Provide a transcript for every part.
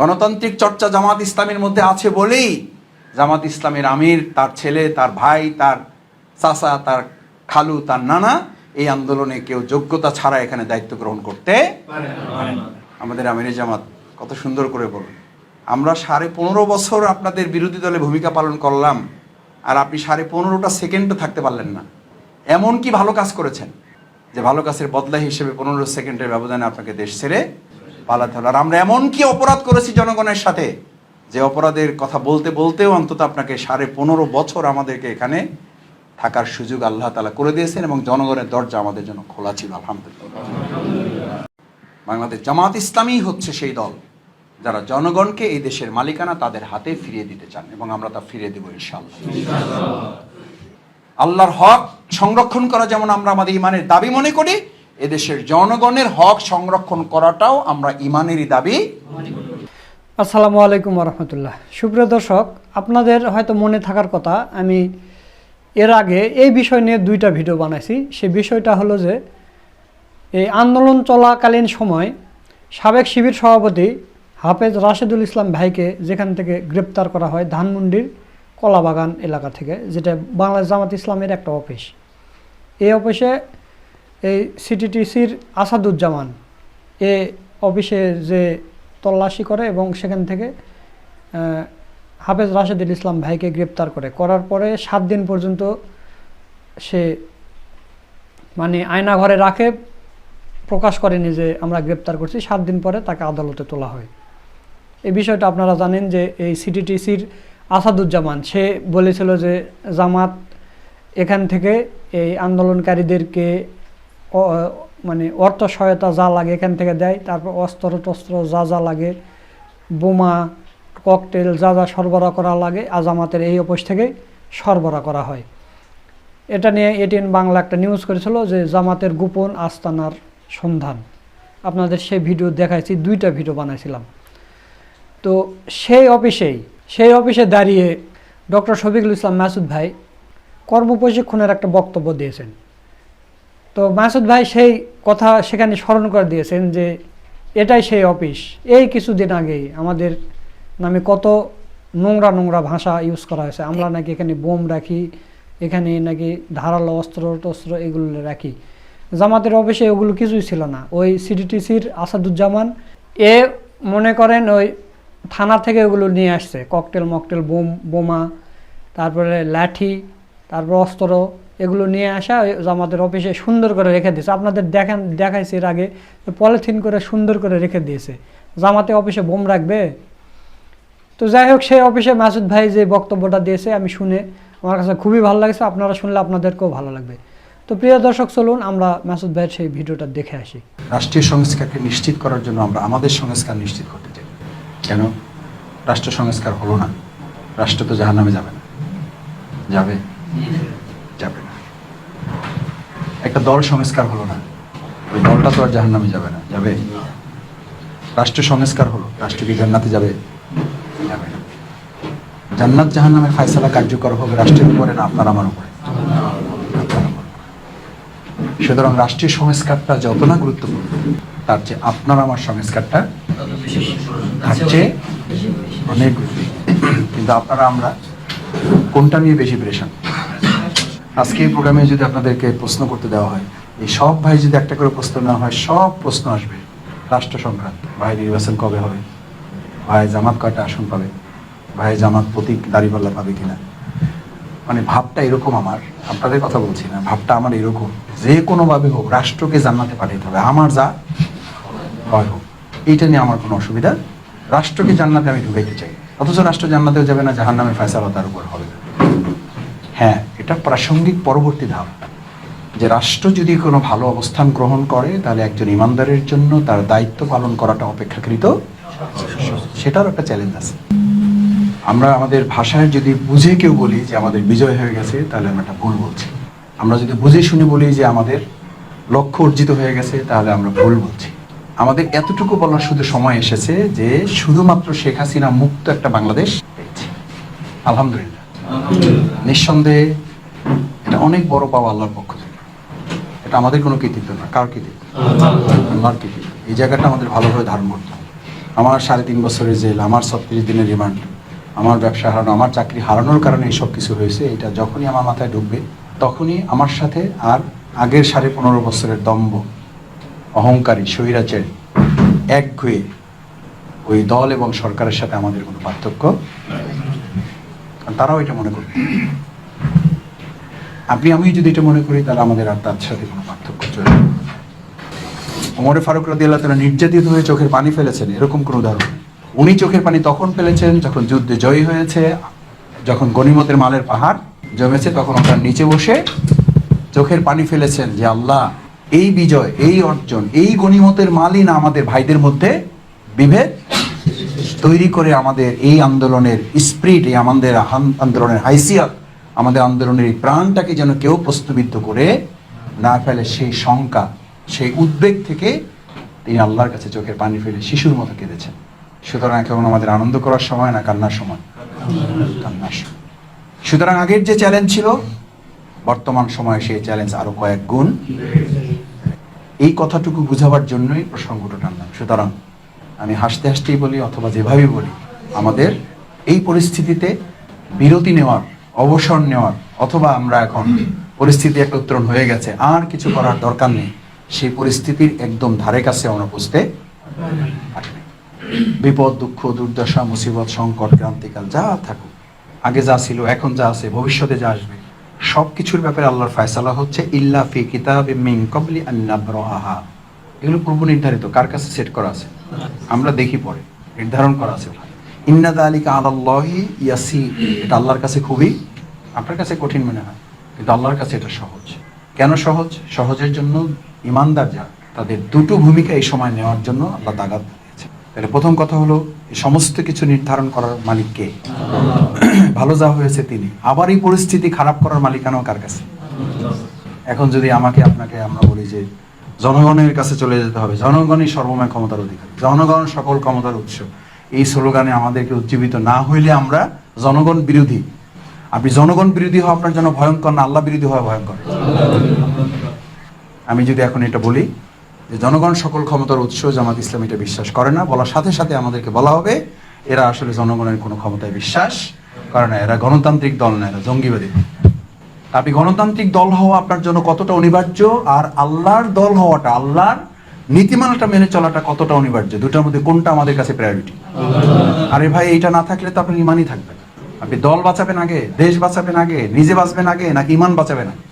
গণতান্ত্রিক চর্চা জামাত ইসলামের মধ্যে আছে বলেই জামাত ইসলামের আমির, তার ছেলে, তার ভাই, তার চাচা, তার খালু, তার নানা এই আন্দোলনে কেউ যোগ্যতা ছাড়া এখানে দায়িত্ব গ্রহণ করতে আমাদের আমিরে জামাত, কত সুন্দর করে বলুন। আমরা সাড়ে পনেরো বছর আপনাদের বিরোধী দলে ভূমিকা পালন করলাম, আর আপনি সাড়ে পনেরোটা সেকেন্ডও থাকতে পারলেন না। এমন কি ভালো কাজ করেছেন যে ভালো কাজের বদলা হিসেবে পনেরো সেকেন্ডের ব্যবধানে আপনাকে দেশ ছেড়ে পালাতে হলো। আর আমরা এমন কি অপরাধ করেছি জনগণের সাথে? যে অপরাধের কথা বলতে বলতেও অন্তত আপনাকে সাড়ে পনেরো বছর আমাদেরকে এখানে থাকার সুযোগ আল্লাহ তালা করে দিয়েছেন এবং জনগণের দরজা আমাদের জন্য খোলা ছিল আলহামদুলিল্লাহ। বাংলাদেশ জামাত ইসলামী হচ্ছে সেই দল যারা জনগণকে এই দেশের মালিকানা তাদের হাতে ফিরিয়ে দিতে চান এবং আমরা তা ফিরিয়ে দেবো ইনশাআল্লাহ। আল্লাহর হক সংরক্ষণ করা যেমন আমরা আমাদের ইমানের দাবি মনে করি এদেশের জনগণের হক সংরক্ষণ করাটাও আমরা ইমানেরই দাবি। আসসালামু আলাইকুম রহমতুল্লাহ সুপ্রিয় দর্শক, আপনাদের হয়তো মনে থাকার কথা, আমি এর আগে এই বিষয় নিয়ে দুইটা ভিডিও বানাইছি। সে বিষয়টা হলো যে, এই আন্দোলন চলাকালীন সময় সাবেক শিবির সভাপতি হাফেজ রাশেদুল ইসলাম ভাইকে যেখান থেকে গ্রেপ্তার করা হয় ধানমন্ডির কলাবাগান এলাকা থেকে, যেটা বাংলাদেশ জামাত ইসলামের একটা অফিস। এই অফিসে এই সিটিটিসির আসাদুজ্জামান, এ অফিসে যে তল্লাশি করে এবং সেখান থেকে হাফেজ রাশেদুল ইসলাম ভাইকে গ্রেপ্তার করে। করার পরে সাত দিন পর্যন্ত সে মানে আয়না ঘরে রাখে, প্রকাশ করেনি যে আমরা গ্রেপ্তার করছি। সাত দিন পরে তাকে আদালতে তোলা হয়। এই বিষয়টা আপনারা জানেন যে এই সিটিটিসির আসাদুজ্জামান, সে বলেছিল যে জামাত এখান থেকে এই আন্দোলনকারীদেরকে মানে অর্থ সহায়তা যা লাগে এখান থেকে দেয়। তারপর অস্ত্র টস্ত্র যা যা লাগে, বোমা, ককটেল যা যা সরবরাহ করা লাগে, আজামাতের এই অফিস থেকে সরবরাহ করা হয়। এটা নিয়ে এটিএন বাংলা একটা নিউজ করেছিল যে জামাতের গোপন আস্তানার সন্ধান। আপনাদের সেই ভিডিও দেখাইছি, দুইটা ভিডিও বানাইছিলাম। তো সেই অফিসেই, সেই অফিসে দাঁড়িয়ে ডক্টর শফিকুল ইসলাম মাসুদ ভাই কর্মপ্রশিক্ষণের একটা বক্তব্য দিয়েছেন। তো মাসুদ ভাই সেই কথা সেখানে স্মরণ করে দিয়েছেন যে এটাই সেই অফিস। এই কিছুদিন আগেই আমাদের নামে কত নোংরা নোংরা ভাষা ইউজ করা হয়েছে। আমরা নাকি এখানে বোম রাখি, এখানে নাকি ধারালো অস্ত্র, টস্ত্র এগুলো রাখি। জামাতের অফিসে ওগুলো কিছুই ছিল না। ওই সিডিটিসির আসাদুজ্জামান, এ মনে করেন ওই থানা থেকে ওগুলো নিয়ে আসছে। ককটেল, মকটেল, বোম, বোমা, তারপরে লাঠি, তারপর অস্ত্র এগুলো নিয়ে আসা জামাতের অফিসে সুন্দর করে রেখে দিয়েছে। আপনাদের দেখান দেখাইছে এর আগে পলিথিন করে সুন্দর করে রেখে দিয়েছে। জামাতে অফিসে বোম রাখবে? তো যাই হোক, সেই অফিসে মাসুদ ভাই যে বক্তব্যটা দিয়েছে, আমি শুনে আমার কাছে খুবই ভালো লাগছে। আপনারা শুনলে আপনাদেরকেও ভালো লাগবে। তো প্রিয় দর্শক, চলুন আমরা মাসুদ ভাইয়ের সেই ভিডিওটা দেখে আসি। রাষ্ট্রীয় সংস্কারকে নিশ্চিত করার জন্য আমরা আমাদের সংস্কার নিশ্চিত করতে চাই। কেন? রাষ্ট্র সংস্কার হলো না। রাষ্ট্র তো জাহান্নামে যাবে না। যাবে? যাবে না। একটা দল সংস্কার হলো না। ওই দলটা তো আর জাহান্নামে যাবে না। যাবে? রাষ্ট্র সংস্কার হলো, রাষ্ট্র কি জান্নাতে যাবে। যাবে। না জান্নাত জাহান্নামের ফায়সালা কার্যকর হবে রাষ্ট্রের উপরে না আপনার আমার উপরে। সুতরাং রাষ্ট্রীয় সংস্কারটা যত না গুরুত্বপূর্ণ, তার চেয়ে আপনার আমার সংস্কারটা তার চেয়ে অনেক কিন্তু আপনারা আমরা কোনটা নিয়ে বেশি প্রেশান? আজকে এই প্রোগ্রামে যদি আপনাদেরকে প্রশ্ন করতে দেওয়া হয়, এই সব ভাই যদি একটা করে প্রশ্ন নেওয়া হয়, সব প্রশ্ন আসবে। রাষ্ট্র সংক্রান্ত। ভাই নির্বাচন কবে হবে? ভাই জামাত কয়টা আসন পাবে? ভাই জামাত প্রতীক দাঁড়িপাল্লা পাবে কিনা? মানে ভাবটা এরকম আমার। আপনাদের কথা বলছি না, ভাবটা আমার এরকম। যে কোনোভাবে হোক, রাষ্ট্রকে জান্নাতে পাঠাতে হবে। আমার যা হয় হোক, এইটা নিয়ে আমার কোনো অসুবিধা। রাষ্ট্রকে জান্নাতে আমি ঢুকাইতে চাই। অথচ রাষ্ট্র জান্নাতেও যাবে না জাহান নামে ফয়সালা তার উপর হবে না। হ্যাঁ এটা প্রাসঙ্গিক পরবর্তী ধাপ। যে রাষ্ট্র যদি কোনো ভালো অবস্থান গ্রহণ করে, তাহলে একজন ইমানদারের জন্য তার দায়িত্ব পালন করাটা অপেক্ষাকৃত সেটার একটা চ্যালেঞ্জ আছে। আমরা আমাদের ভাষায় যদি বুঝে কেউ বলি যে আমাদের বিজয় হয়ে গেছে, তাহলে আমরা একটা ভুল বলছি। আমরা যদি বুঝে শুনে বলি যে আমাদের লক্ষ্য অর্জিত হয়ে গেছে, তাহলে আমরা ভুল বলছি। আমাদের এতটুকু বলার শুধু সময় এসেছে যে শুধুমাত্র শেখ হাসিনা মুক্ত একটা বাংলাদেশ আলহামদুলিল্লাহ। নিঃসন্দেহে এটা অনেক বড় পাওয়া আল্লাহর পক্ষ থেকে। এটা আমাদের কোনো কৃতিত্ব না, কার কৃতিত্ব? আল্লাহর কৃতিত্ব। এই জায়গাটা আমাদের ভালোভাবে ধারণ করতে হবে। আমার সাড়ে তিন বছরের জেল, আমার ছত্রিশ দিনের রিমান্ড, আমার ব্যবসা হারানো, আমার চাকরি হারানোর কারণে এইসব কিছু হয়েছে। এটা যখনই আমার মাথায় ঢুকবে, তখনই আমার সাথে আর আগের সাড়ে পনেরো বছরের দম্ভ, অহংকারী, স্বৈরাচারী, একঘয়ে ওই দল এবং সরকারের সাথে আমাদের কোনো পার্থক্য তারাও এটা মনে করবে আপনি আমি যদি এটা মনে করি, তাহলে আমাদের আর তার সাথে কোনো পার্থক্য চলবে না। ওমরে ফারুক রাদি আল্লাহ তালা নির্যাতিত হয়ে চোখের পানি ফেলেছেন, এরকম কোনো উদাহরণ উনি চোখের পানি তখন ফেলেছেন যখন যুদ্ধে জয়ী হয়েছে, যখন গনিমতের মালের পাহাড় জমেছে, তখন ওনার নিচে বসে চোখের পানি ফেলেছেন যে আল্লাহ, এই বিজয়, এই অর্জন, এই গনিমতের মালই না আমাদের ভাইদের মধ্যে বিভেদ তৈরি করে আমাদের এই আন্দোলনের স্প্রিট এই আমাদের আন্দোলনের হাইসিয়াত, আমাদের আন্দোলনের এই প্রাণটাকে যেন কেউ প্রস্তুবিদ্ধ করে না ফেলে সেই শঙ্কা, সেই উদ্বেগ থেকে তিনি আল্লাহর কাছে চোখের পানি ফেলে শিশুর মতো কেঁদেছেন। সুতরাং এখন আমাদের আনন্দ করার সময় না, কান্নার সময়? কান্নার সময়। সুতরাং আগের যে চ্যালেঞ্জ ছিল, বর্তমান সময়ে সেই চ্যালেঞ্জ আরও কয়েক গুণ। এই কথাটুকু বুঝাবার জন্যই প্রসঙ্গটা টানলাম। সুতরাং আমি হাসতে হাসতেই বলি অথবা যেভাবেই বলি, আমাদের এই পরিস্থিতিতে বিরতি নেওয়ার, অবসর নেওয়ার, অথবা আমরা এখন পরিস্থিতি একটা উত্তরণ হয়ে গেছে, আর কিছু করার দরকার নেই, সেই পরিস্থিতির একদম ধারে কাছে আমরা বুঝতে বিপদ, দুঃখ, দুর্দশা, মুসিবত, সংকট, ক্রান্তিকাল, যা থাকুক, আগে যা ছিল, এখন যা আছে, ভবিষ্যতে যা আসবে সব কিছুর ব্যাপারে আল্লাহর ফয়সালা হচ্ছে, ইল্লা ফি কিতাব মিন কবলি আন নাবরাহা। এগুলো পূর্ব নির্ধারিত, কার কাছে সেট করা আছে? আমরা দেখি পরে, নির্ধারণ করা আছে ইন্না দালিকা আলাল্লাহি ইয়াসি এটা আল্লাহর কাছে খুবই, আপনার কাছে কঠিন মনে হয়, কিন্তু আল্লাহর কাছে এটা সহজ। কেন সহজ? সহজের জন্য ইমানদার যারা, তাদের দুটো ভূমিকা এই সময় নেওয়ার জন্য আল্লাহ তাগাদ দিয়েছে। তাহলে প্রথম কথা হলো সমস্ত কিছু নির্ধারণ করার মালিক কে? ভালো যা হয়েছে তিনি। আবার এই পরিস্থিতি খারাপ করার মালিকানাও কার কাছে? এখন যদি আমাকে, আপনাকে আমরা বলি যে জনগণের কাছে চলে যেতে হবে। জনগণই সর্বময় ক্ষমতার অধিকার। জনগণ সকল ক্ষমতার উৎস। এই স্লোগানে আমাদেরকে উজ্জীবিত না হইলে আমরা জনগণ বিরোধী। আপনি জনগণ বিরোধী হওয়া আপনার জন্য ভয়ঙ্কর না, আল্লাহ বিরোধী হওয়া ভয়ঙ্কর। আমি যদি এখন এটা বলি যে জনগণ সকল ক্ষমতার উৎস, জামাত ইসলাম এটা বিশ্বাস করে না। বলার সাথে সাথে আমাদেরকে বলা হবে, এরা আসলে জনগণের কোনো ক্ষমতায় বিশ্বাস করে না। এরা গণতান্ত্রিক দল না, এরা জঙ্গিবাদী। আপনি গণতান্ত্রিক দল হওয়া আপনার জন্য কতটা অনিবার্য? আর আল্লাহর দল হওয়াটা, আল্লাহর নীতিমালাটা মেনে চলাটা কতটা অনিবার্য? দুটার মধ্যে কোনটা আমাদের কাছে প্রায়োরিটি আরে ভাই, এইটা না থাকলে তো আপনার ইমানই থাকবে আপনি দল বাঁচাবেন আগে, দেশ বাঁচাবেন আগে, নিজে বাঁচবেন আগে, নাকি ইমান বাঁচাবেন আগে?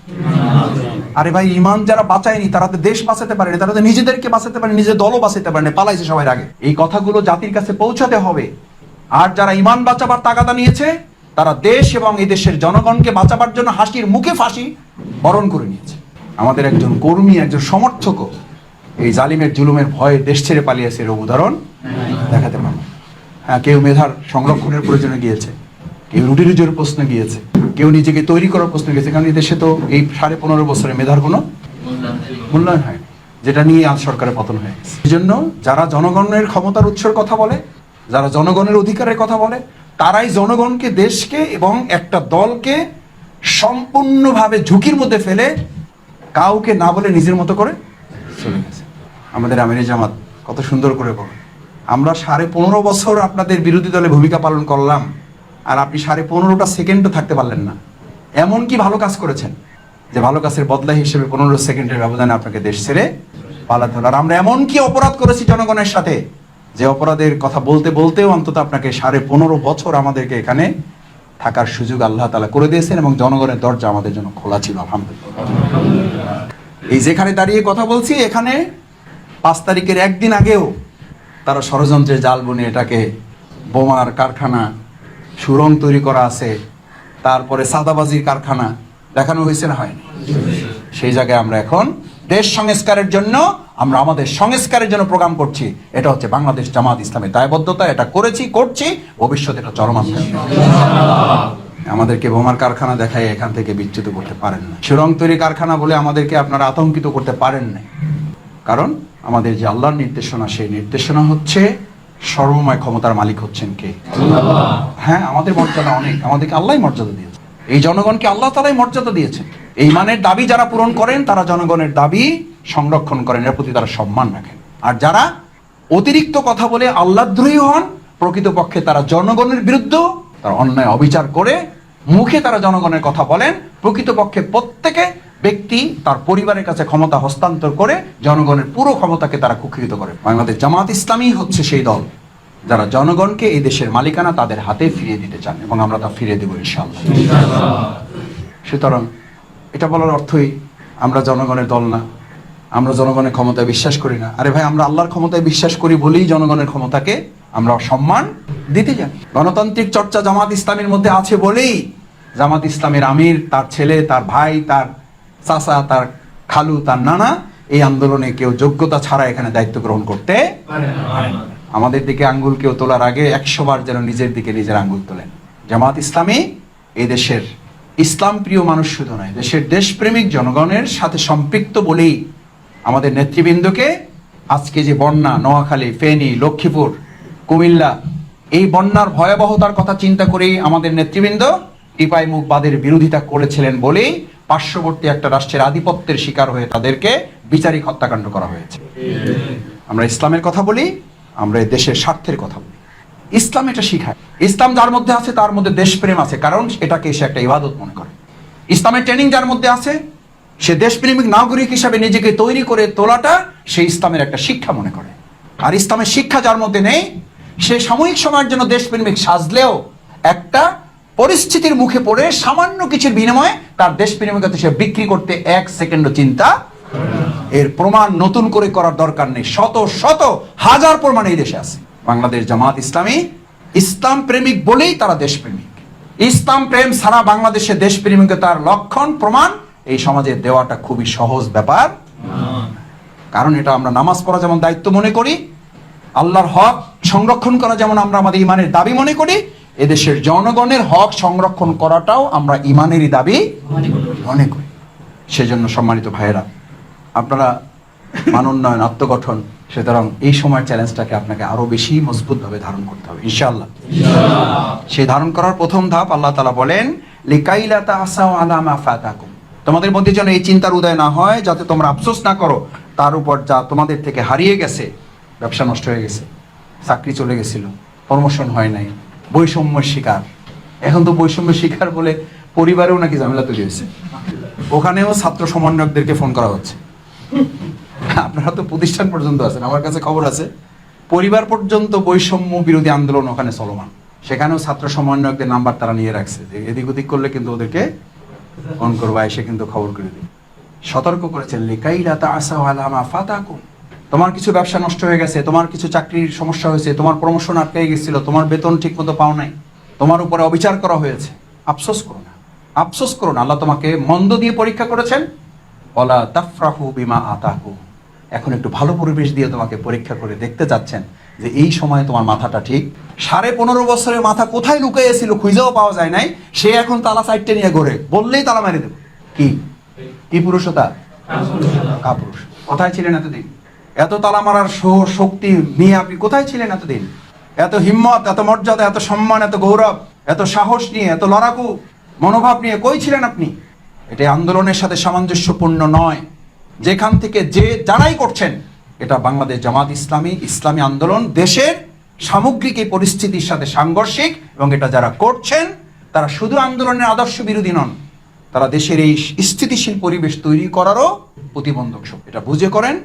আরে ভাই, ইমান যারা বাঁচায়নি, তারা তো দেশ বাঁচাতে পারেনি, তারা তো নিজেদেরকে বাঁচাতে পারে নিজের দলও বাঁচাতে পারেনি, পালাইছে সবাই আগে। এই কথাগুলো জাতির কাছে পৌঁছাতে হবে। আর যারা ইমান বাঁচাবার তাগাদা নিয়েছে তারা দেশ এবং এই দেশের জনগণকে বাঁচাবার জন্য হাসির মুখে ফাঁসি বরণ করে নিয়েছে। আমাদের একজন কর্মী, একজন সমর্থকও এই জালিমের জুলুমের ভয়ে দেশ ছেড়ে পালিয়েছে এর উদাহরণ দেখাতে পারব। হ্যাঁ কেউ মেধার সংরক্ষণের প্রয়োজনে গিয়েছে, কেউ রুটি রুজির প্রশ্নে গিয়েছে, কেউ নিজেকে তৈরি করার প্রশ্নে গিয়েছে, কারণ এই দেশে তো এই সাড়ে পনেরো বছরে মেধার কোনো মূল্যায়ন হয় যেটা নিয়ে আজ সরকারের পতন হয়ে গেছে। জন্য যারা জনগণের ক্ষমতার উৎসর কথা বলে, যারা জনগণের অধিকারের কথা বলে তারাই জনগণকে, দেশকে এবং একটা দলকে সম্পূর্ণভাবে ঝুঁকির মধ্যে ফেলে কাউকে না বলে নিজের মতো করে আমাদের আমির জামাত, কত সুন্দর করে বলে। আমরা সাড়ে পনেরো বছর আপনাদের বিরোধী দলে ভূমিকা পালন করলাম আর আপনি সাড়ে পনেরোটা সেকেন্ডও থাকতে পারলেন না। এমন কি ভালো কাজ করেছেন যে ভালো কাজের বদলা হিসেবে পনেরো সেকেন্ডের ব্যবধানে আপনাকে দেশ ছেড়ে পালাতে হলো। আর আমরা এমন কি অপরাধ করেছি জনগণের সাথে যে অপরাধের কথা বলতে বলতেও অন্তত আপনাকে সাড়ে পনেরো বছর আমাদেরকে এখানে থাকার সুযোগ আল্লাহ তালা করে দিয়েছেন এবং জনগণের দরজা আমাদের জন্য খোলা ছিল, আলহামদুলিল্লাহ। এই যেখানে দাঁড়িয়ে কথা বলছি, এখানে পাঁচ তারিখের একদিন আগেও তারা ষড়যন্ত্রের জাল বুনে এটাকে বোমার কারখানা, সুরং তৈরি করা আছে, তারপরে সাদাবাজির কারখানা দেখানো হয়েছে না হয়নি? সেই জায়গায় আমরা এখন দেশ সংস্কারের জন্য আমরা আমাদের সংস্কারের জন্য প্রোগ্রাম করছি। এটা হচ্ছে বাংলাদেশ জামাত ইসলামের দায়বদ্ধতা, এটা করেছি, করছি ভবিষ্যতে এটা চলমান আমাদেরকে বোমার কারখানা দেখায় এখান থেকে বিচ্যুত করতে পারেন না। সুরং তৈরি কারখানা বলে আমাদেরকে আপনারা আতঙ্কিত করতে পারেন না। কারণ আমাদের যে আল্লাহর নির্দেশনা, সেই নির্দেশনা হচ্ছে সর্বময় ক্ষমতার মালিক হচ্ছেন কে? হ্যাঁ আমাদের মর্যাদা অনেক। আমাদেরকে আল্লাহ মর্যাদা দিয়েছে এই জনগণকে আল্লাহ তালাই মর্যাদা দিয়েছেন। এই মানের দাবি যারা পূরণ করেন, তারা জনগণের দাবি সংরক্ষণ করেন এর প্রতি তারা সম্মান রাখেন। আর যারা অতিরিক্ত কথা বলে আল্লাহদ্রোহী হন প্রকৃতপক্ষে তারা জনগণের বিরুদ্ধে তারা অন্যায় অবিচার করে মুখে তারা জনগণের কথা বলেন প্রকৃতপক্ষে প্রত্যেকে ব্যক্তি তার পরিবারের কাছে ক্ষমতা হস্তান্তর করে জনগণের পুরো ক্ষমতাকে তারা কুক্ষিত করে। বাংলাদেশ জামাত ইসলামী হচ্ছে সেই দল। যারা জনগণকে এই দেশের মালিকানা তাদের হাতে ফিরিয়ে দিতে চান এবং আমরা তা ফিরিয়ে দেবো ইনশাআল্লাহ। সুতরাং এটা বলার অর্থই আমরা জনগণের দল না। আমরা জনগণের ক্ষমতায় বিশ্বাস করি না। আরে ভাই, আমরা আল্লাহর ক্ষমতায় বিশ্বাস করি বলেই জনগণের ক্ষমতাকে আমরা সম্মান দিতে জানি। গণতান্ত্রিক চর্চা জামাত ইসলামের মধ্যে আছে বলেই জামাত ইসলামের আমির, তার ছেলে, তার ভাই, তার চাচা, তার খালু, তার নানা এই আন্দোলনে কেউ যোগ্যতা ছাড়া এখানে দায়িত্ব গ্রহণ করতে আমাদের দিকে আঙ্গুল কেউ তোলার আগে একশো বার যেন নিজের দিকে নিজের আঙ্গুল তোলেন। জামাত ইসলামী এই দেশের ইসলাম প্রিয় মানুষ শুধু নয়, দেশের দেশপ্রেমিক জনগণের সাথে সম্পৃক্ত বলেই আমাদের নেতৃবৃন্দকে আজকে যে বন্যা, নোয়াখালী, ফেনী, লক্ষ্মীপুর, কুমিল্লা, এই বন্যার ভয়াবহতার কথা চিন্তা করেই আমাদের নেতৃবৃন্দ টিপাই মুখ বাদের বিরোধিতা করেছিলেন বলেই পার্শ্ববর্তী একটা রাষ্ট্রের আধিপত্যের শিকার হয়ে তাদেরকে বিচারিক হত্যাকাণ্ড করা হয়েছে। আমরা ইসলামের কথা বলি, আমরা দেশের স্বার্থের কথা বলি। ইসলাম এটা শিখায়। ইসলাম যার মধ্যে আছে, তার মধ্যে দেশপ্রেম আছে, কারণ এটাকে সে একটা ইবাদত মনে করে। ইসলামের ট্রেনিং যার মধ্যে আছে সে দেশপ্রেমিক নাগরিক হিসাবে নিজেকে তৈরি করে তোলাটা সে ইসলামের একটা শিক্ষা মনে করে। আর ইসলামের শিক্ষা যার মধ্যে নেই, সে সাময়িক সময়ের জন্য দেশপ্রেমিক সাজলেও একটা পরিস্থিতির মুখে পড়ে সামান্য কিছুর বিনিময়ে তার দেশপ্রেমিকতা সে বিক্রি করতে এক সেকেন্ডও চিন্তা এর প্রমাণ নতুন করে করার দরকার নেই। শত শত, হাজার প্রমাণ এই দেশে আছে। বাংলাদেশ জামাত ইসলামী ইসলাম প্রেমিক বলেই তারা দেশপ্রেমিক। ইসলাম প্রেম সারা বাংলাদেশে দেশপ্রেমিকতার লক্ষণ, প্রমাণ এই সমাজে দেওয়াটা খুবই সহজ ব্যাপার। কারণ এটা আমরা নামাজ পড়া যেমন দায়িত্ব মনে করি আল্লাহর হক সংরক্ষণ করা যেমন আমরা আমাদের ইমানের দাবি মনে করি এদেশের জনগণের হক সংরক্ষণ করাটাও আমরা ইমানেরই দাবি মনে করি। সেজন্য সম্মানিত ভাইয়েরা আপনারা মানোন্নয়ন আত্মগঠন সুতরাং এই সময়ের চ্যালেঞ্জটাকে আপনাকে আরও বেশি মজবুতভাবে ধারণ করতে হবে ইনশাআল্লাহ। সেই ধারণ করার প্রথম ধাপ আল্লাহ তালা বলেন লিকাইলা তাসাও আলা মা ফাতাকুম। তোমাদের মধ্যে যেন এই চিন্তার উদয় না হয়, যাতে তোমরা আফসোস না করো, তার উপর যা তোমাদের থেকে হারিয়ে গেছে, ব্যবসা নষ্ট হয়ে গেছে, চাকরি চলে গেছিল প্রমোশন হয় নাই, বৈষম্যের শিকার। এখন তো বৈষম্যের শিকার বলে পরিবারেও নাকি ঝামেলা তৈরি হয়েছে। ওখানেও ছাত্র সমন্বয়কদেরকে ফোন করা হচ্ছে। আপনারা তো প্রতিষ্ঠান পর্যন্ত আছেন, আমার কাছে খবর আছে। পরিবার পর্যন্ত বৈষম্য বিরোধী আন্দোলন ওখানে চলমান। সেখানেও ছাত্র সমন্বয়কদের নাম্বার তারা নিয়ে রাখছে। যে এদিক ওদিক করলে কিন্তু ওদেরকে ফোন করবা, এসে কিন্তু খবর করে দিবে। সতর্ক করেছেন লিকাইলা তাসা আলামা ফাতাকুম। তোমার কিছু ব্যবসা নষ্ট হয়ে গেছে, তোমার কিছু চাকরির সমস্যা হয়েছে, তোমার প্রমোশন আটকে গেছিল, তোমার বেতন ঠিক মতো পাও নাই, তোমার উপরে অবিচার করা হয়েছে। আফসোস করো না, আফসোস করো না, আল্লাহ তোমাকে মন্দ দিয়ে পরীক্ষা করেছেন। ওলা তাফরাহু বিমা আতাহু এখন একটু ভালো পরিবেশ দিয়ে তোমাকে পরীক্ষা করে দেখতে যাচ্ছেন। যে এই সময় তোমার মাথাটা ঠিক। সাড়ে পনেরো বছরের মাথা কোথায় লুকিয়েছিল খুঁজেও পাওয়া যায় নাই। সে এখন তালা সাইডটা নিয়ে ঘোরে। বললেই তালা মেরে দেবে। কি? কি পুরুষতা? কাপুরুষ। কোথায় ছিলেন এতদিন? এত তালা মারার শ- শক্তি নিয়ে আপনি কোথায় ছিলেন এতদিন? এত হিম্মত, এত মর্যাদা, এত সম্মান, এত গৌরব, এত সাহস নিয়ে, এত লড়াকু, মনোভাব নিয়ে কই ছিলেন আপনি? এটা আন্দোলনের সাথে সামঞ্জস্যপূর্ণ নয়। যেখান থেকে যে যারাই করছেন এটা বাংলাদেশ জামাত ইসলামী ইসলামী আন্দোলন, দেশের সামগ্রিক এই পরিস্থিতির সাথে সাংঘর্ষিক এবং এটা যারা করছেন, তারা শুধু আন্দোলনের আদর্শ বিরোধী নন, তারা দেশের এই স্থিতিশীল পরিবেশ তৈরি করারও প্রতিবন্ধক এটা বুঝে করেন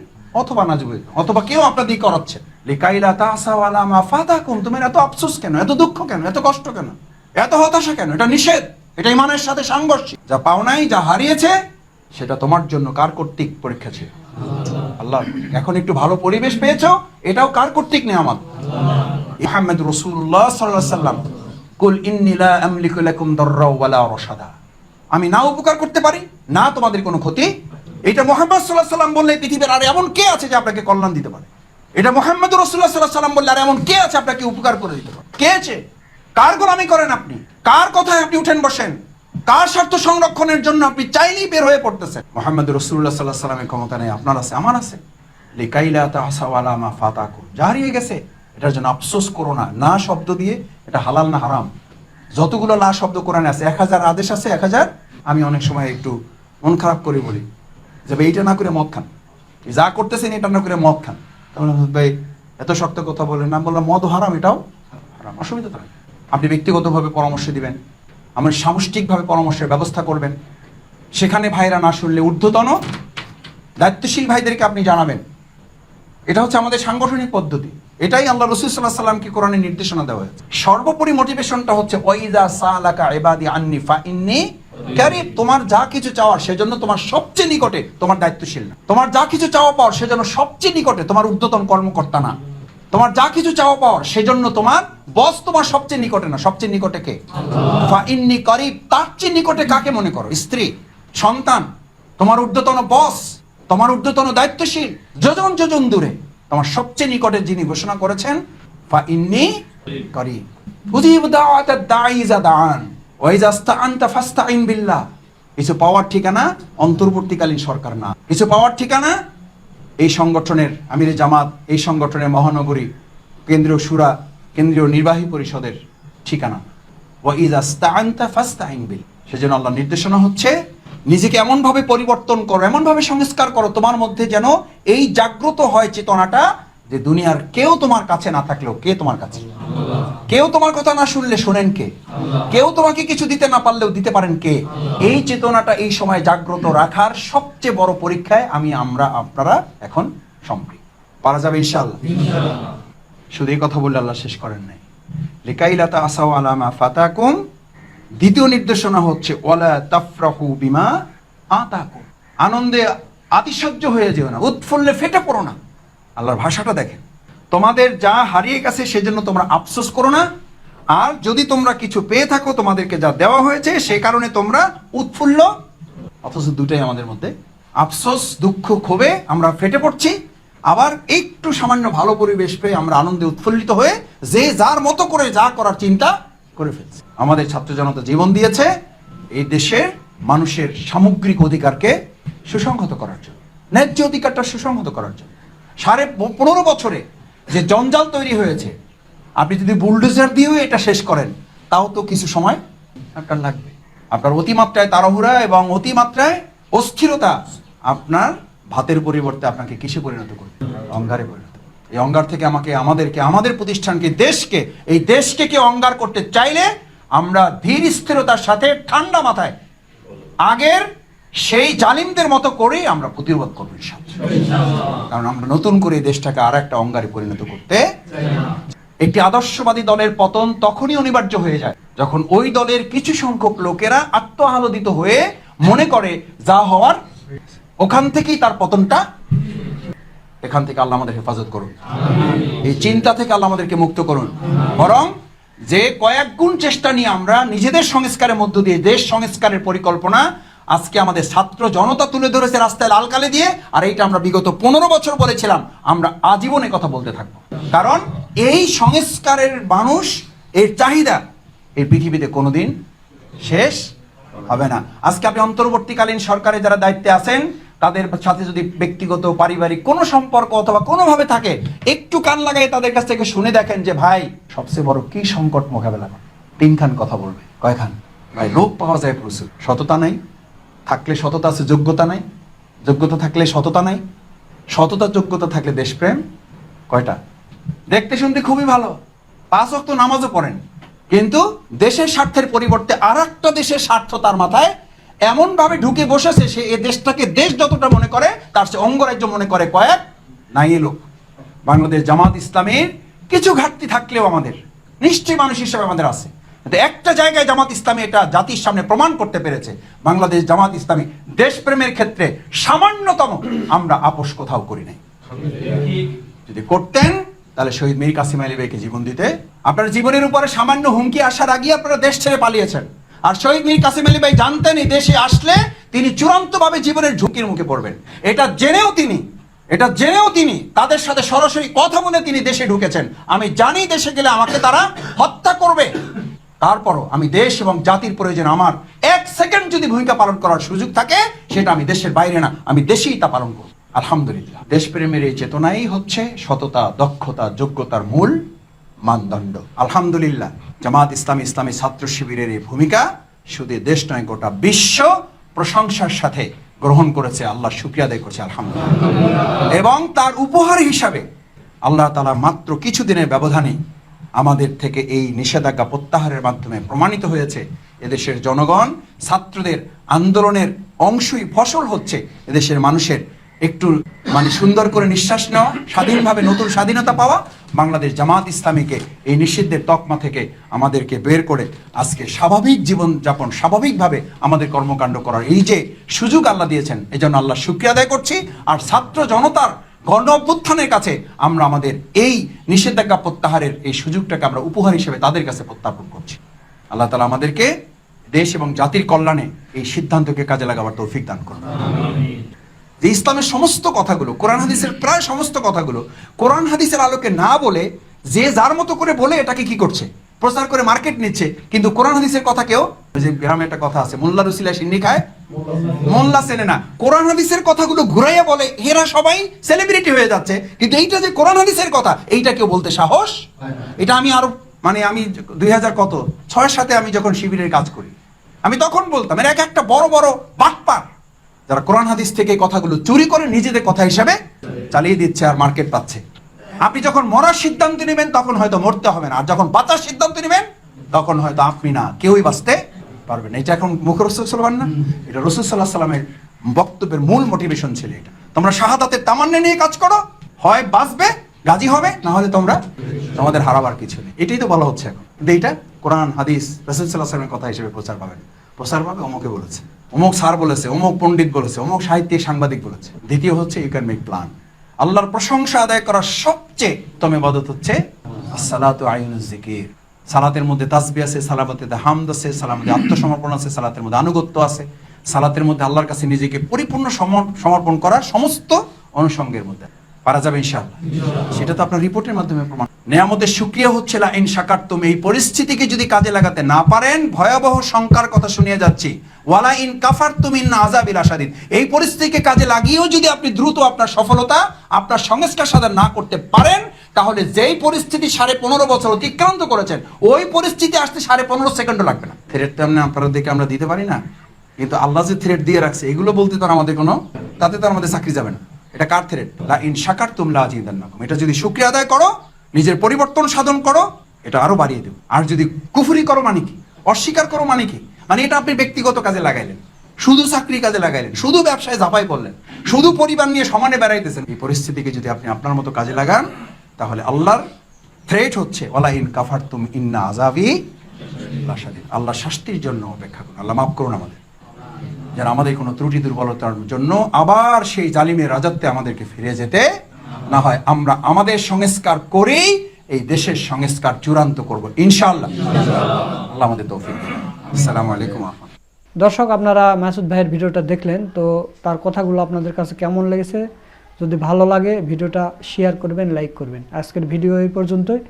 অথবা না বুঝে অথবা কেউ আপনার দিকে করাচ্ছে। লিকাইলা তাসাওয়ালা মা ফাতাকুম তোমার এত আফসোস কেন, এত দুঃখ কেন, এত কষ্ট কেন, এত হতাশা কেন? এটা নিষেধ, এটা ইমানের সাথে সাংঘর্ষিক। যা পাও নাই যা হারিয়েছে, সেটা তোমার জন্য কার কর্তৃক পরীক্ষা ছিল? আল্লাহ, এখন একটু ভালো পরিবেশ পেয়েছ? এটাও কার কর্তৃক নেয়ামত? ইহাম্মদ রসুল্লাহ সাল্লাল্লাহু সাল্লাম, কুল ইন্নী লা আমলিকু লাকুম দাররা ওয়ালা রশাদা। আমি না উপকার করতে পারি, না তোমাদের কোনো ক্ষতি? এটা মোহাম্মদ সাল্লাহ সাল্লাম বললে পৃথিবীর আর এমন কে আছে যে আপনাকে কল্যাণ দিতে পারে? এটা মোহাম্মদ রসুল্লাহ সাল্লাহ সাল্লাম বললে আর এমন কে আছে আপনাকে উপকার করে দিতে পারে? কে আছে কার গোলামি করেন আপনি? কার কথায় আপনি উঠেন বসেন? কার স্বার্থ সংরক্ষণের জন্য আপনি চাইলেই বের হয়ে পড়তেছেন? মোহাম্মদ রসুল্লাহ সাল্লাহ সাল্লামের ক্ষমতা নেই, আপনার আছে, আমার আছে। লিকাইলা তাহসাওয়ালা মা ফাতাকু। যা হারিয়ে গেছে, এটার জন্য আফসোস করো না। না শব্দ দিয়ে এটা হালাল না হারাম? যতগুলো না শব্দ কোরআনে আছে, এক হাজার আদেশ আছে, এক হাজার আমি অনেক সময় একটু মন খারাপ করে বলি। যে ভাই, এইটা না করে মদ খান। যা করতেছেন, এটা না করে মদ খান। তখন ভাই এত শক্ত কথা বলেন না বললাম মদ হারাম, এটাও হারাম। অসুবিধা তো। আপনি ব্যক্তিগতভাবে পরামর্শ দিবেন। আমার সামষ্টিকভাবে পরামর্শের ব্যবস্থা করবেন। সেখানে ভাইরা না শুনলে ঊর্ধ্বতন দায়িত্বশীল ভাইদেরকে আপনি জানাবেন। এটা হচ্ছে আমাদের সাংগঠনিক পদ্ধতি। এটাই আল্লাহ রসুল সাল্লাহ সাল্লামকে কোরআনে নির্দেশনা দেওয়া হয়েছে। সর্বোপরি মোটিভেশনটা হচ্ছে ওয়াইদা সালাকা ইবাদি আন্নি ফা ইন্নি কারিব তোমার যা কিছু চাওয়ার, সেজন্য তোমার সবচেয়ে নিকটে তোমার দায়িত্বশীল না। তোমার যা কিছু চাওয়া পাওয়ার, সেজন্য সবচেয়ে নিকটে তোমার ঊর্ধ্বতন কর্মকর্তা না। তোমার যা কিছু চাওয়া পাওয়ার, সেজন্য তোমার বস তোমার সবচেয়ে নিকটে না। সবচেয়ে নিকটে কে? ইন্নি করিব, তার চেয়ে নিকটে কাকে মনে করো? স্ত্রী, সন্তান, তোমার ঊর্ধ্বতন বস, তোমার ঊর্ধ্বতন দায়িত্বশীল, যোজন যোজন দূরে। তোমার সবচেয়ে নিকটে যিনি ঘোষণা করেছেন, ফা ইন্নি করি উজিব দাওয়াতাদ দাঈ ইযা দাআন ওয়া ইযা আস্তাআনতা বিল্লাহ। কিছু পাওয়ার ঠিকানা অন্তর্বর্তীকালীন সরকার না। কিছু পাওয়ার ঠিকানা এই সংগঠনের আমির জামাত, এই সংগঠনের মহানগরী, কেন্দ্রীয় সুরা, কেন্দ্রীয় নির্বাহী পরিষদের ঠিকানা। ওয়া ইযা আস্তাআনতা ফাস্তাইন বিল। সেজন্য আল্লাহ নির্দেশনা হচ্ছে, নিজেকে এমনভাবে পরিবর্তন করো, এমনভাবে সংস্কার করো, তোমার মধ্যে যেন এই জাগ্রত হয় চেতনাটা যে দুনিয়ার কেউ তোমার কাছে না থাকলেও কে তোমার কাছে? কেউ তোমার কথা না শুনলে শোনেন কে? কেউ তোমাকে কিছু দিতে না পারলেও দিতে পারেন কে? এই চেতনাটা এই সময় জাগ্রত রাখার সবচেয়ে বড় পরীক্ষায় আমি, আমরা, আপনারা এখন সম্পৃক্ত। পারা যাবে ইনশাআল্লাহ। শুধু এই কথা বললে আল্লাহ শেষ করেন নাই। আসাও আলামা ফাতাকুম। দ্বিতীয় নির্দেশনা হচ্ছে, ওয়ালা তাফরাহু বিমা আতাকুম। আনন্দে আতিশয্য হয়ে যেও না। উৎফুল্লে ফেটে পড়ো না। আল্লাহর ভাষাটা দেখেন। তোমাদের যা হারিয়ে গেছে সেজন্য তোমরা আফসোস করো না। আর যদি তোমরা কিছু পেয়ে থাকো, তোমাদেরকে যা দেওয়া হয়েছে, সে কারণে তোমরা উৎফুল্ল। অথচ দুটাই আমাদের মধ্যে। আফসোস, দুঃখ, ক্ষোভে আমরা ফেটে পড়ছি। আবার একটু সামান্য ভালো পরিবেশ পেয়ে আমরা আনন্দে উৎফুল্লিত হয়ে যে যার মতো করে যা করার চিন্তা করে ফেলছি। আমাদের ছাত্র জনতা জীবন দিয়েছে এই দেশের মানুষের সামগ্রিক অধিকারকে সুসংহত করার জন্য, ন্যায্য অধিকারটা সুসংহত করার জন্য। সাড়ে পনেরো বছরে যে জঞ্জাল তৈরি হয়েছে, আপনি যদি বুলডোজার দিয়েও এটা শেষ করেন, তাও তো কিছু সময় আপনার লাগবে। আপনার অতিমাত্রায় তাড়াহুড়া এবং অতিমাত্রায় অস্থিরতা আপনার ভাতের পরিবর্তে আপনাকে কিসে পরিণত করবে? অঙ্গারে পরিণত এই অঙ্গার থেকে আমাকে, আমাদেরকে, আমাদের প্রতিষ্ঠানকে, দেশকে, এই দেশকে কেউ অঙ্গার করতে চাইলে আমরা ধীর স্থিরতার সাথে ঠান্ডা মাথায় আগের সেই জালিমদের মতো করেই আমরা প্রতিরোধ করব। কারণ আমরা নতুন করে এই দেশটাকে আর একটা অঙ্গারে পরিণত করতে একটি আদর্শবাদী দলের পতন তখনই অনিবার্য হয়ে যায় যখন ওই দলের কিছু সংখ্যক লোকেরা আত্মআলোদিত হয়ে মনে করে যা হওয়ার ওখান থেকেই তার পতনটা। এখান থেকে আল্লাহ আমাদের হেফাজত করুন। এই চিন্তা থেকে আল্লাহ আমাদেরকে মুক্ত করুন। বরং যে কয়েক গুণ চেষ্টা নিয়ে আমরা নিজেদের সংস্কারের মধ্য দিয়ে দেশ সংস্কারের পরিকল্পনা আজকে আমাদের ছাত্র জনতা তুলে ধরেছে রাস্তায় লাল কালে দিয়ে, আর এইটা আমরা বিগত পনেরো বছর বলেছিলাম। আমরা আজীবনে কথা বলতে থাকব। কারণ এই সংস্কারের মানুষ, এর চাহিদা এই পৃথিবীতে কোনোদিন শেষ হবে না। আজকে আপনি অন্তর্বর্তীকালীন সরকারে যারা দায়িত্বে আছেন, তাদের সাথে যদি ব্যক্তিগত, পারিবারিক কোনো সম্পর্ক অথবা কোনোভাবে থাকে, একটু কান লাগাই তাদের কাছ থেকে শুনে দেখেন যে, ভাই, সবচেয়ে বড় কি সংকট মোকাবেলা তিনখান কথা বলবে। কয়খান? ভাই লোক পাওয়া যায় প্রচুর। সততা নাই। থাকলে সততা আছে, যোগ্যতা নাই। যোগ্যতা থাকলে সততা নাই। সততা, যোগ্যতা থাকলে দেশপ্রেম। কয়টা? দেখতে শুনতে খুবই ভালো। পাঁচ অক্ত নামাজও পড়েন। কিন্তু দেশের স্বার্থের পরিবর্তে আর একটা দেশের স্বার্থ তার মাথায়। এমন ভাবে ঢুকে বসেছে সে এ দেশটাকে দেশ যতটা মনে করে, তার সে অঙ্গরাজ্য মনে করে কয়েক নাই লোক। বাংলাদেশ জামাত ইসলামের কিছু ঘাটতি থাকলেও আমাদের, নিশ্চয়ই মানুষ হিসেবে আমাদের আছে। একটা জায়গায় জামাত ইসলামী এটা জাতির সামনে প্রমাণ করতে পেরেছে, বাংলাদেশ জামাত ইসলামী দেশপ্রেমের ক্ষেত্রে সামান্যতম আমরা আপোষ কোথাও করি নাই। যদি করতেন, তাহলে শহীদ মীর কাসিম আলী ভাইকে জীবন দিতে। আপনার জীবনের উপরে সামান্য হুমকি আসার আগে আপনারা দেশ ছেড়ে পালিয়েছেন। আর শহীদ মীর কাসিম আলী ভাই জানতেন এই দেশে আসলে তিনি চূড়ান্তভাবে জীবনের ঝুঁকির মুখে পড়বেন। এটা জেনেও তিনি, এটা জেনেও তিনি তাদের সাথে সরাসরি কথা বলে তিনি দেশে ঢুকেছেন। আমি জানি দেশে গেলে আমাকে তারা হত্যা করবে। তারপরও আমি দেশ এবং জাতির প্রয়োজন আমার এক সেকেন্ড যদি ভূমিকা পালন করার সুযোগ থাকে, সেটা আমি দেশের বাইরে না, আমি দেশেই তা পালন করব। আলহামদুলিল্লাহ, দেশপ্রেমের এই চেতনাই হচ্ছে সততা, দক্ষতা, যোগ্যতার মূল মানদণ্ড। আলহামদুলিল্লাহ, জামাত ইসলামী ইসলামী ছাত্র শিবিরের এই ভূমিকা শুধু দেশ নয়, গোটা বিশ্ব প্রশংসার সাথে গ্রহণ করেছে, আল্লাহ শুক্রিয়া আদায় করছে, আলহামদুলিল্লাহ। এবং তার উপহার হিসাবে আল্লাহ তালা মাত্র কিছুদিনের ব্যবধানে আমাদের থেকে এই নিষেধাজ্ঞা প্রত্যাহারের মাধ্যমে প্রমাণিত হয়েছে, এদেশের জনগণ ছাত্রদের আন্দোলনের অংশই ফসল হচ্ছে, এদেশের মানুষের একটু মানে সুন্দর করে নিঃশ্বাস নেওয়া, স্বাধীনভাবে নতুন স্বাধীনতা পাওয়া, বাংলাদেশ জামাত ইসলামীকে এই নিষিদ্ধের তকমা থেকে আমাদেরকে বের করে আজকে স্বাভাবিক জীবন যাপন স্বাভাবিকভাবে আমাদের কর্মকাণ্ড করার এই যে সুযোগ আল্লাহ দিয়েছেন এই জন্য আল্লাহ শুক্রিয়া আদায় করছি। আর ছাত্র জনতার গণ অভ্যুত্থানের কাছে আমরা আমাদের এই নিষেধাজ্ঞা প্রত্যাহারের এই সুযোগটাকে আমরা উপহার হিসেবে তাদের কাছে প্রত্যাপন করছি। আল্লাহ তালা আমাদেরকে দেশ এবং জাতির কল্যাণে এই সিদ্ধান্তকে কাজে লাগাবার তৌফিক দান করুন। যে ইসলামের সমস্ত কথাগুলো, কোরআন হাদিসের প্রায় সমস্ত কথাগুলো, কোরআন হাদিসের আলোকে না বলে যে যার মতো করে বলে এটাকে কি করছে? প্রচার করে মার্কেট নিচ্ছে, কিন্তু কোরআন হাদিসের কথা কেউ যে গ্রামে একটা কথা আছে, মোল্লা রুসিলা সিন্নি খায়? মোল্লা চেনে না। কোরআন হাদিসের কথাগুলো ঘুরাইয়া বলে হেরা সবাই সেলিব্রিটি হয়ে যাচ্ছে। কিন্তু এইটা যে কোরআন হাদিসের কথা, এইটা কেউ বলতে সাহস? এটা আমি আরও মানে আমি দুই হাজার কত? ছয়ের সাথে আমি যখন শিবিরের কাজ করি, আমি তখন বলতাম, এর এক একটা বড় বড় বাটপার। যারা কোরআন হাদিস থেকে কথাগুলো চুরি করে নিজেদের কথা হিসাবে চালিয়ে দিচ্ছে আর মার্কেট পাচ্ছে। আপনি যখন মরার সিদ্ধান্ত নেবেন, তখন হয়তো মরতে হবে না। আর যখন বাঁচার সিদ্ধান্ত নেবেন, তখন হয়তো আপনি না, কেউই বাঁচতে পারবেন। এটা এখন মুখ রসুল সাল্লাম না? এটা রসুল সাল্লাহ সাল্লামের বক্তব্যের মূল মোটিভেশন ছিল এটা। তোমরা শাহাদাতের তামান্না নিয়ে কাজ করো, হয় বাঁচবে, রাজি হবে, না হলে তোমরা তোমাদের হারাবার কিছু নেই। এটাই তো বলা হচ্ছে এখন। কিন্তু এইটা কোরআন, হাদিস, রসুল সাল্লাহ সাল্লামের কথা হিসেবে প্রচার পাবেন। প্রচার পাবে, অমুকে বলেছে। অমুক স্যার বলেছে, অমুক পণ্ডিত বলেছে, অমুক সাহিত্যিক, সাংবাদিক বলেছে। দ্বিতীয় হচ্ছে ইউ ক্যান মেক প্ল্যান আল্লাহর প্রশংসা আদায় করার সবচেয়ে তমে মদত হচ্ছে জিকির সালাতের মধ্যে তাসবি আছে সালামতে হামদ আছে সালামতে আত্মসমর্পণ আছে, সালাতের মধ্যে আনুগত্য আছে। সালাতের মধ্যে আল্লাহর কাছে নিজেকে পরিপূর্ণ সমর- সমর্পণ করার সমস্ত অনুষঙ্গের মধ্যে। পারা যাবে ইনশাআল্লাহ। সেটা তো আপনার রিপোর্টের মাধ্যমে প্রমাণ। নেয়ামতের সুক্রিয়া হচ্ছে, লা ইন শাকারতুম, এই পরিস্থিতিকে যদি কাজে লাগাতে না পারেন, ভয়াবহ শঙ্কার কথা শুনিয়ে যাচ্ছি। ওয়ালা ইন কাফারতুম ইন আযাবিল আশাদিদ। এই পরিস্থিতিকে কাজে লাগিয়েও যদি আপনি দ্রুত আপনার সফলতা, আপনার সংস্কার সাধন না করতে পারেন, তাহলে যেই পরিস্থিতি সাড়ে পনেরো বছর অতিক্রান্ত করেছেন, ওই পরিস্থিতি আসতে সাড়ে পনেরো সেকেন্ডও লাগবে না। থ্রেট তো আপনার দিকে আমরা দিতে পারি না, কিন্তু আল্লাহ যে থ্রেট দিয়ে রাখছে, এগুলো বলতে তো আমাদের কোনো তাতে তো আমাদের চাকরি যাবে না। এটা কার থ্রেট লা ইন শাকার তুমলা আজিদান্নাকুম এটা যদি শুক্রিয়া আদায় করো, নিজের পরিবর্তন সাধন করো, এটা আরও বাড়িয়ে দেবো। আর যদি কুফুরি করো মানে কি? অস্বীকার করো মানে কি? মানে এটা আপনি ব্যক্তিগত কাজে লাগাইলেন। শুধু চাকরি কাজে লাগাইলেন, শুধু ব্যবসায় ঝাঁপাই করলেন শুধু পরিবার নিয়ে সমানে বেড়াইতেছেন। এই পরিস্থিতিকে যদি আপনি আপনার মতো কাজে লাগান, তাহলে আল্লাহর থ্রেট হচ্ছে ওলা ইন কাফার তুম ইন্না আজাবি আল্লাহ শাস্তির জন্য অপেক্ষা করুন। আল্লাহ মাফ করুন আমাদের। যেন আমাদের কোনো ত্রুটি, দুর্বলতার জন্য আবার সেই জালিমের রাজত্বে আমাদেরকে ফিরে যেতে না হয়। আমরা আমাদের সংস্কার করেই এই দেশের সংস্কার চূড়ান্ত করব, ইনশাআল্লাহ। আল্লাহ আমাদের তৌফিক। আসসালামু আলাইকুম দর্শক, আপনারা মাসুদ ভাইয়ের ভিডিওটা দেখলেন, তো তার কথাগুলো আপনাদের কাছে কেমন লেগেছে? যদি ভালো লাগে, ভিডিওটা শেয়ার করবেন, লাইক করবেন। আজকের ভিডিও এই পর্যন্তই।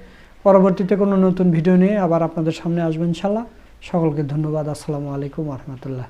পরবর্তীতে কোনো নতুন ভিডিও নিয়ে আবার আপনাদের সামনে আসবেন ইনশাল্লাহ সকলকে ধন্যবাদ। আসসালামু আলাইকুম রহমতুল্লাহ।